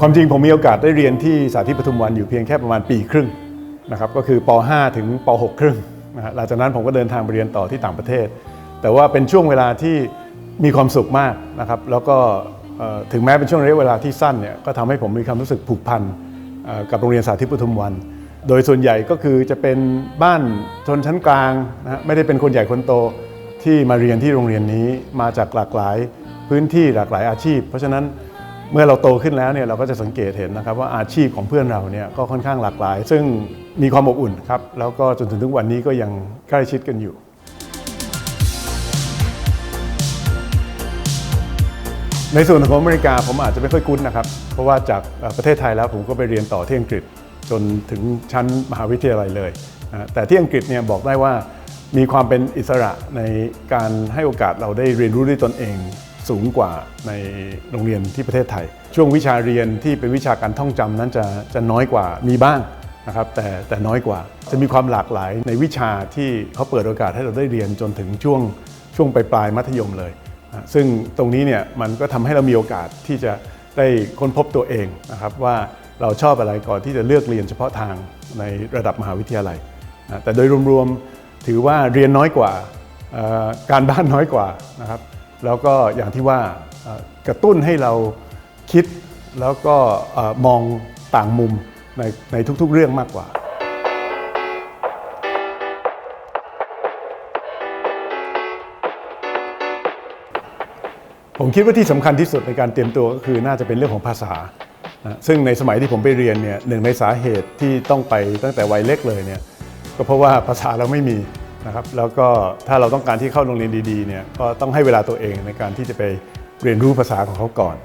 ความจริงผมมีโอกาสได้เรียนที่สาธิตปทุมวันอยู่เพียงแค่ประมาณปีครึ่งนะครับก็คือป .5 ถึงป .6 ครึ่งนะฮะหลังจากนั้นผมก็เดินทางไปเรียนต่อที่ต่างประเทศ แต่ว่าเป็นช่วงเวลาที่มีความสุขมากนะครับแล้วก็ถึงแม้เป็นช่วงระยะเวลาที่สั้นเนี่ยก็ทำให้ผมมีความรู้สึกผูกพันกับโรงเรียนสาธิตปทุมวัน โดยส่วนใหญ่ก็คือจะเป็นบ้านชนชั้นกลางนะไม่ได้เป็นคนใหญ่คนโตที่มาเรียนที่โรงเรียนนี้มาจากหลากหลายพื้นที่หลากหลายอาชีพ เพราะฉะนั้น เมื่อเราโตขึ้นแล้วเนี่ยเราก็จะสังเกตเห็นนะครับว่าอาชีพของเพื่อนเราเนี่ยก็ค่อนข้างหลากหลาย ซึ่งมีความอบอุ่นครับแล้วก็จนถึงทุกวันนี้ก็ยังใกล้ชิดกันอยู่ ในส่วนของอเมริกาผมอาจจะไม่ค่อยคุ้นนะครับเพราะว่าจากประเทศไทยแล้วผมก็ไปเรียนต่อที่อังกฤษจนถึงชั้นมหาวิทยาลัยเลยแต่ที่อังกฤษเนี่ยบอกได้ว่ามีความเป็นอิสระในการให้โอกาสเราได้เรียนรู้ด้วยตนเอง สูงกว่าในโรงเรียนที่ประเทศไทย ช่วงวิชาเรียนที่เป็นวิชาการท่องจำนั้นจะจะน้อยกว่ามีบ้างนะครับแต่แต่น้อยกว่าจะมีความหลากหลายในวิชาที่เขาเปิดโอกาสให้เราได้เรียนจนถึงช่วงช่วงปลายๆมัธยมเลย ซึ่งตรงนี้เนี่ยมันก็ทำให้เรามีโอกาสที่จะได้ค้นพบตัวเองนะครับว่าเราชอบอะไรก่อนที่จะเลือกเรียนเฉพาะทางในระดับมหาวิทยาลัย แต่โดยรวมๆถือว่าเรียนน้อยกว่าการบ้านน้อยกว่านะครับ แล้วก็อย่างที่ว่ากระตุ้นให้เราคิดแล้วก็มองต่างมุมในในทุกๆเรื่องมากกว่า ผมคิดว่าที่สำคัญที่สุดในการเตรียมตัวก็คือน่าจะเป็นเรื่องของภาษา ซึ่งในสมัยที่ผมไปเรียนเนี่ยหนึ่งในสาเหตุที่ต้องไปตั้งแต่วัยเล็กเลยเนี่ยก็เพราะว่าภาษาเราไม่มี นะครับแล้วก็ถ้าเราต้องการที่เข้าโรงเรียนดีๆเนี่ยก็ต้องให้เวลาตัวเองในการที่จะไปเรียนรู้ภาษาของเขาก่อน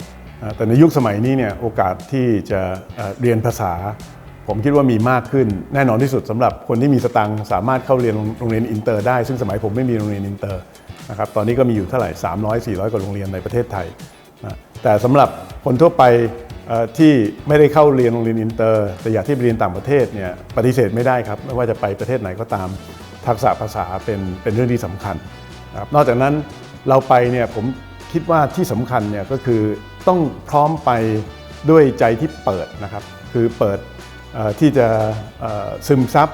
นะแต่ในยุคสมัยนี้เนี่ยโอกาสที่จะเรียนภาษา ผมคิดว่ามีมากขึ้น แน่นอนที่สุดสำหรับคนที่มีสตังค์สามารถเข้าเรียนโรงเรียนอินเตอร์ได้ ซึ่งสมัยผมไม่มีโรงเรียนอินเตอร์นะครับตอนนี้ก็มีอยู่เท่าไหร่300 400 กว่าโรงเรียนในประเทศไทยนะแต่สำหรับคนทั่วไปที่ไม่ได้เข้าเรียนโรงเรียนอินเตอร์ แต่อยากที่ไปเรียนต่างประเทศเนี่ยปฏิเสธไม่ได้ครับไม่ว่าจะไปประเทศไหนก็ตาม ทักษะภาษาเป็นเป็นเรื่องที่สำคัญนะครับนอกจากนั้นเราไปเนี่ยผมคิดว่าที่สำคัญเนี่ยก็คือต้องพร้อมไปด้วยใจที่เปิดนะครับ คือเปิดที่จะซึมซับ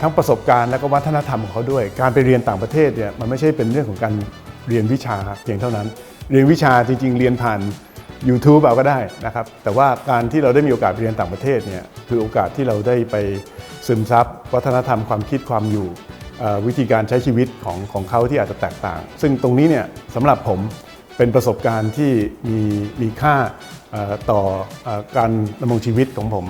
ทั้งประสบการณ์และก็วัฒนธรรมของเขาด้วย การไปเรียนต่างประเทศเนี่ยมันไม่ใช่เป็นเรื่องของการเรียนวิชาเพียงเท่านั้น เรียนวิชาจริง ๆ เรียนผ่าน YouTube เอาก็ได้นะครับ แต่ว่าการที่เราได้มีโอกาสไปเรียนต่างประเทศเนี่ยคือโอกาสที่เราได้ไป ซึมซับวัฒนธรรมความคิดความอยู่วิธีการใช้ชีวิตของของเขาที่อาจจะแตกต่าง ซึ่งตรงนี้เนี่ยสำหรับผมเป็นประสบการณ์ที่มีมีค่าต่ออการดำรงชีวิตของผม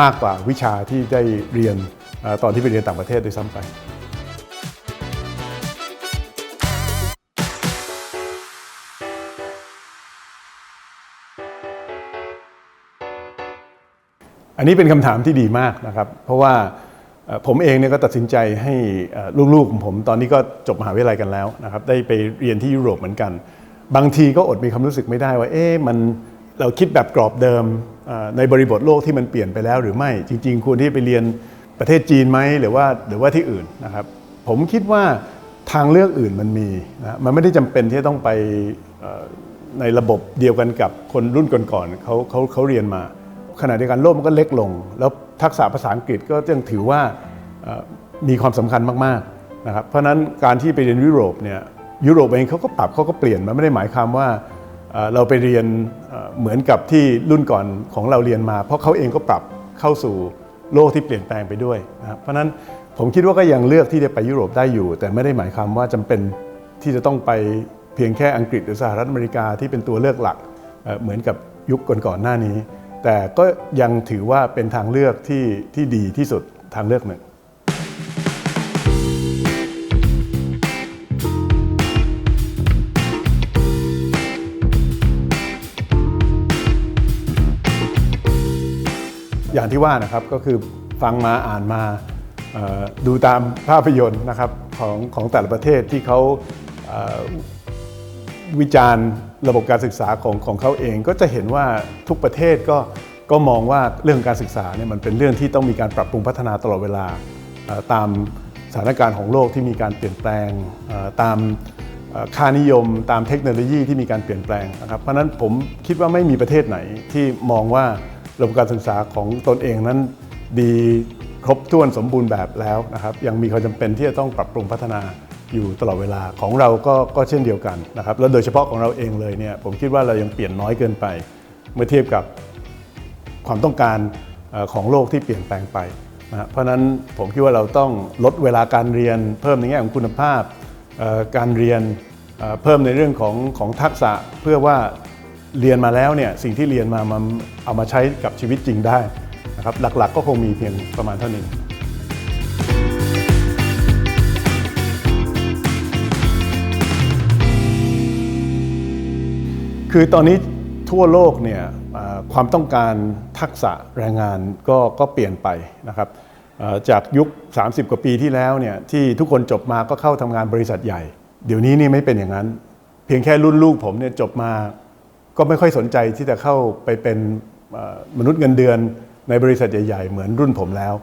มากกว่าวิชาที่ได้เรียนอตอนที่ไปเรียนต่างประเทศด้วยซ้ำไป อันนี้เป็นคำถามที่ดีมากนะครับ เพราะว่าผมเองเนี่ยก็ตัดสินใจให้ลูกๆของผม ตอนนี้ก็จบมหาวิทยาลัยกันแล้วนะครับ ได้ไปเรียนที่ยุโรปเหมือนกัน บางทีก็อดมีความรู้สึกไม่ได้ว่า เอ๊ะมันเราคิดแบบกรอบเดิมในบริบทโลกที่มันเปลี่ยนไปแล้วหรือไม่ จริง ๆ ควรที่ไปเรียนประเทศจีนไหมหรือว่าหรือว่าที่อื่นนะครับ ผมคิดว่าทางเลือกอื่นมันมีนะมันไม่ได้จำเป็นที่จะต้องไปในระบบเดียวกันกับคนรุ่นก่อนๆเขาเขาเขาเรียนมา ขณะเดียวกันโลกมันก็เล็กลง แล้วทักษะภาษาอังกฤษก็ยังถือว่ามีความสำคัญมากๆนะครับเพราะฉะนั้นการที่ไปเรียนยุโรปเนี่ยยุโรปเองเขาก็ปรับเขาก็เปลี่ยนมันไม่ได้หมายความว่าเราไปเรียนเหมือนกับที่รุ่นก่อนของเราเรียนมา เพราะเขาเองก็ปรับเข้าสู่โลกที่เปลี่ยนแปลงไปด้วยนะครับเพราะฉะนั้นผมคิดว่าก็ยังเลือกที่จะไปยุโรปได้อยู่ แต่ไม่ได้หมายความว่าจำเป็นที่จะต้องไปเพียงแค่อังกฤษหรือสหรัฐอเมริกาที่เป็นตัวเลือกหลักเหมือนกับยุคก่อนๆหน้านี้ แต่ก็ยังถือว่าเป็นทางเลือกที่ที่ดีที่สุดทางเลือกหนึ่งอย่างที่ว่านะครับก็คือฟังมาอ่านมาดูตามภาพยนตร์นะครับของของแต่ละประเทศที่เขาวิจารณ์ ระบบการศึกษาของของเขาเองก็จะเห็นว่าทุกประเทศก็ก็มองว่าเรื่องการศึกษาเนี่ยมันเป็นเรื่องที่ต้องมีการปรับปรุงพัฒนาตลอดเวลาตามสถานการณ์ของโลกที่มีการเปลี่ยนแปลงตามค่านิยมตามเทคโนโลยีที่มีการเปลี่ยนแปลงนะครับเพราะฉะนั้นผมคิดว่าไม่มีประเทศไหนที่มองว่าระบบการศึกษาของตนเองนั้นดีครบถ้วนสมบูรณ์แบบแล้วนะครับยังมีความจำเป็นที่จะต้องปรับปรุงพัฒนา อยู่ตลอดเวลาของเราก็ก็เช่นเดียวกันนะครับแล้วโดยเฉพาะของเราเองเลยเนี่ยผมคิดว่าเรายังเปลี่ยนน้อยเกินไป เมื่อเทียบกับความต้องการของโลกที่เปลี่ยนแปลงไปนะเพราะนั้นผมคิดว่าเราต้องลดเวลาการเรียน เพิ่มในแง่ของคุณภาพการเรียนเอ่อเพิ่มในเรื่องของของทักษะเพื่อว่าเรียนมาแล้วเนี่ยสิ่งที่เรียนมามันเอามาใช้กับชีวิตจริงได้นะครับหลักๆก็คงมีเพียงประมาณเท่านี้ คือตอนนี้ทั่วโลกเนี่ยความต้องการทักษะแรงงานก็ก็เปลี่ยนไปนะครับจากยุค 30 กว่าปีที่แล้วเนี่ยที่ทุกคนจบมาก็เข้าทำงานบริษัทใหญ่ เดี๋ยวนี้นี่ไม่เป็นอย่างนั้น เพียงแค่รุ่นลูกผมเนี่ยจบมาก็ไม่ค่อยสนใจที่จะเข้าไปเป็นมนุษย์เงินเดือนในบริษัทใหญ่ ๆ เหมือนรุ่นผมแล้ว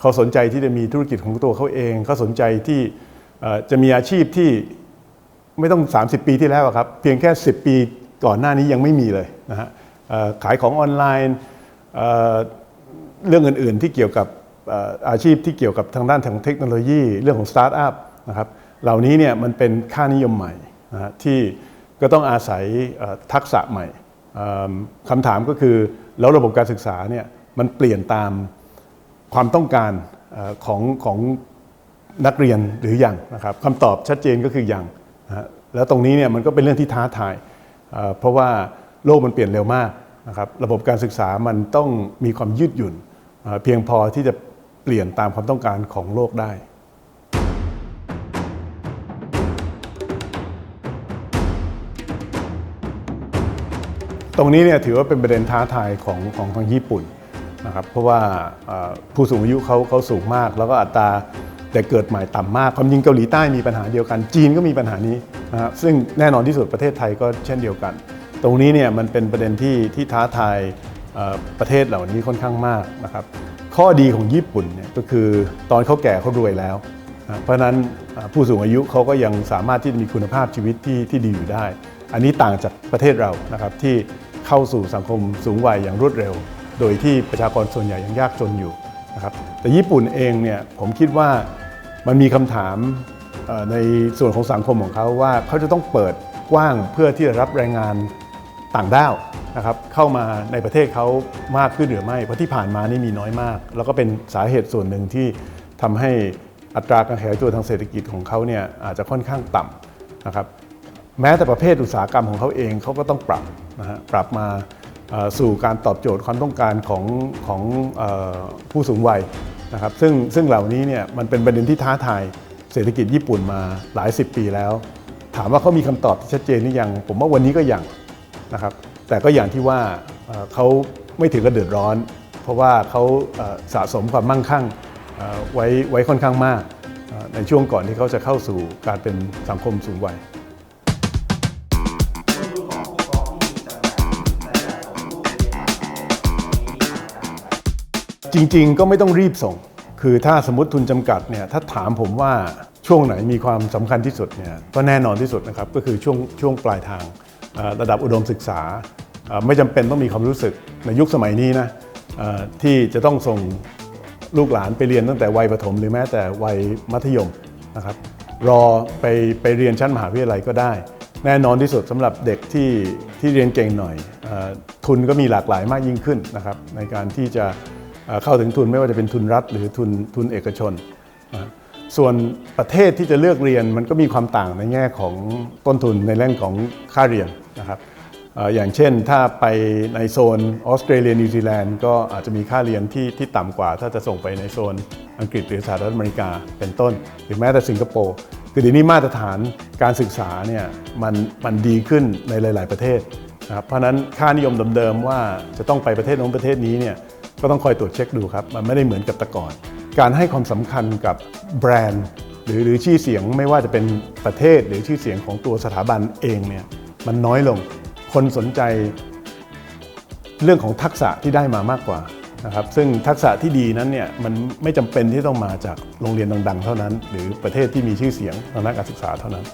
เขาสนใจที่จะมีธุรกิจของตัวเขาเอง เขาสนใจที่จะมีอาชีพที่ไม่ต้อง 30 ปีที่แล้วครับ เพียงแค่ 10 ปี ก่อนหน้านี้ยังไม่มีเลยนะฮะขายของออนไลน์เรื่องอื่นๆที่เกี่ยวกับอาชีพที่เกี่ยวกับทางด้านทางเทคโนโลยีเรื่องของสตาร์ทอัพนะครับเหล่านี้เนี่ยมันเป็นค่านิยมใหม่นะฮะที่ก็ต้องอาศัยทักษะใหม่คำถามก็คือแล้วระบบการศึกษาเนี่ยมันเปลี่ยนตามความต้องการอของของนักเรียนหรือยังนะครับคำตอบชัดเจนก็คือยังนะแล้วตรงนี้เนี่ยมันก็เป็นเรื่องที่ท้าทาย เพราะว่าโลกมันเปลี่ยนเร็วมากนะครับระบบการศึกษามันต้องมีความยืดหยุ่น เพียงพอที่จะเปลี่ยนตามความต้องการของโลกได้ตรงนี้เนี่ยถือว่าเป็นประเด็นท้าทายของของทางญี่ปุ่นนะครับเพราะว่าผู้สูงอายุเขาเขาสูงมาก แล้วก็อัตราเด็กเกิดใหม่ต่ำมาก ความจริงเกาหลีใต้มีปัญหาเดียวกัน จีนก็มีปัญหานี้ นะซึ่งแน่นอนที่สุดประเทศไทยก็เช่นเดียวกัน ตรงนี้เนี่ยมันเป็นประเด็นที่ที่ท้าทายประเทศเหล่านี้ค่อนข้างมากนะครับข้อดีของญี่ปุ่นเนี่ยก็คือตอนเขาแก่เขารวยแล้ว เพราะนั้นผู้สูงอายุเขาก็ยังสามารถที่จะมีคุณภาพชีวิตที่ที่ดีอยู่ได้ อันนี้ต่างจากประเทศเรานะครับที่เข้าสู่สังคมสูงวัยอย่างรวดเร็ว โดยที่ประชากรส่วนใหญ่ยังยากจนอยู่นะครับแต่ญี่ปุ่นเองเนี่ยผมคิดว่ามันมีคำถาม ในส่วนของสังคมของเขาว่าเขาจะต้องเปิดกว้างเพื่อที่จะรับแรงงานต่างด้าวนะครับเข้ามาในประเทศเขามากขึ้นหรือไม่ เพราะที่ผ่านมานี่มีน้อยมาก แล้วก็เป็นสาเหตุส่วนหนึ่งที่ทำให้อัตราการขยายตัวทางเศรษฐกิจของเขาเนี่ยอาจจะค่อนข้างต่ำนะครับแม้แต่ประเภทอุตสาหกรรมของเขาเองเขาก็ต้องปรับนะฮะปรับมาสู่การตอบโจทย์ความต้องการของของผู้สูงวัยนะครับซึ่งซึ่งเหล่านี้เนี่ยมันเป็นประเด็นที่ท้าทาย เศรษฐกิจญี่ปุ่นมาหลายสิบปีแล้ว ถามว่าเขามีคำตอบที่ชัดเจนหรือยัง ผมว่าวันนี้ก็ยังนะครับ แต่ก็อย่างที่ว่าเขาไม่ถึงกับเดือดร้อน เพราะว่าเขาสะสมความมั่งคั่งไว้ไว้ค่อนข้างมากในช่วงก่อนที่เขาจะเข้าสู่การเป็นสังคมสูงวัยจริง ๆ ก็ไม่ต้องรีบส่ง คือถ้าสมมติทุนจำกัดเนี่ยถ้าถามผมว่าช่วงไหนมีความสำคัญที่สุดเนี่ยก็แน่นอนที่สุดนะครับก็คือช่วงช่วงปลายทางระดับอุดมศึกษา ไม่จำเป็นต้องมีความรู้สึกในยุคสมัยนี้นะที่จะต้องส่งลูกหลานไปเรียนตั้งแต่วัยประถมหรือแม้แต่วัยมัธยมนะครับรอไปไปเรียนชั้นมหาวิทยาลัยก็ได้ แน่นอนที่สุดสำหรับเด็กที่ที่เรียนเก่งหน่อยอทุนก็มีหลากหลายมากยิ่งขึ้นนะครับในการที่จะ เข้าถึงทุนไม่ว่าจะเป็นทุนรัฐ หรือทุนทุนเอกชน ส่วนประเทศที่จะเลือกเรียนมันก็มีความต่างในแง่ของต้นทุนในเรื่องของค่าเรียนนะครับอย่างเช่นถ้าไปในโซนออสเตรเลียนิวซีแลนด์ก็อาจจะมีค่าเรียนที่ที่ต่ำกว่า ถ้าจะส่งไปในโซนอังกฤษหรือสหรัฐอเมริกาเป็นต้น หรือแม้แต่สิงคโปร์คือเดี๋ยวนี้มาตรฐานการศึกษาเนี่ยมันมันดีขึ้นในหลาย ๆ ประเทศนะครับเพราะฉะนั้นค่านิยมเดิมๆว่าจะต้องไปประเทศโน้นประเทศนี้เนี่ย ก็ต้องคอยตรวจเช็คดูครับ มันไม่ได้เหมือนกับแต่ก่อน การให้ความสำคัญกับแบรนด์ หรือหรือชื่อเสียงไม่ว่าจะเป็นประเทศหรือชื่อเสียงของตัวสถาบันเองเนี่ยมันน้อยลง คนสนใจเรื่องของทักษะที่ได้มามากกว่านะครับซึ่งทักษะที่ดีนั้นเนี่ยมันไม่จำเป็นที่ต้องมาจากโรงเรียนดัง ๆ เท่านั้น หรือประเทศที่มีชื่อเสียงทางด้านการศึกษาเท่านั้น